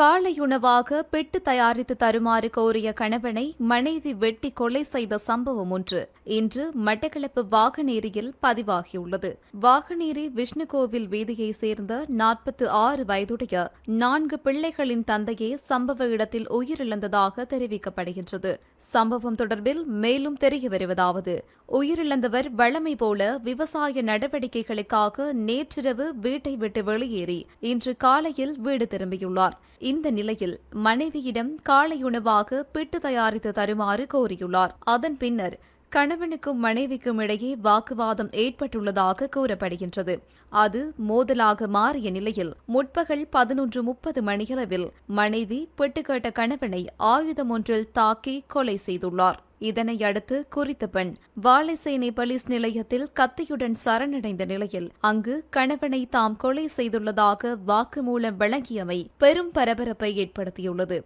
காலையுணவாக bed தயாரித்து தருமாறு கோரிய கணவனை மனைவி வெட்டி கொலை செய்த சம்பவம் ஒன்று இன்று மட்டக்களப்பு வாகனேரியில் பதிவாகியுள்ளது. வாகனேரி விஷ்ணுகோவில் வீதியைச் சேர்ந்த நாற்பத்து ஆறு வயதுடைய நான்கு பிள்ளைகளின் தந்தையே சம்பவ இடத்தில் உயிரிழந்ததாக தெரிவிக்கப்படுகின்றது. சம்பவம் தொடர்பில் மேலும் தெரிய வருவதாவது உயிரிழந்தவர் வழமை போல விவசாய நடவடிக்கைகளுக்காக நேற்றிரவு வீட்டை விட்டு வெளியேறி இன்று காலையில் வீடு திரும்பியுள்ளார். இந்த நிலையில் மனைவியிடம் காலை உணவாக பிட்டு தயாரித்து தருமாறு கோரியுள்ளார். அதன் பின்னர் கணவனுக்கும் மனைவிக்கும் இடையே வாக்குவாதம் ஏற்பட்டுள்ளதாக கூறப்படுகின்றது. அது மோதலாக மாறிய நிலையில் முற்பகல் பதினொன்று முப்பது மணியளவில் மனைவி பெட்டுக்கேட்ட கணவனை ஆயுதம் ஒன்றில் தாக்கி கொலை செய்துள்ளார். இதனை அடுத்து குறித்த பெண் வாழைசேனை போலீஸ் நிலையத்தில் கத்தியுடன் சரணடைந்த நிலையில் அங்கு கணவனை தாம் கொலை செய்துள்ளதாக வாக்குமூலம் வழங்கியமை பெரும் பரபரப்பை ஏற்படுத்தியுள்ளது.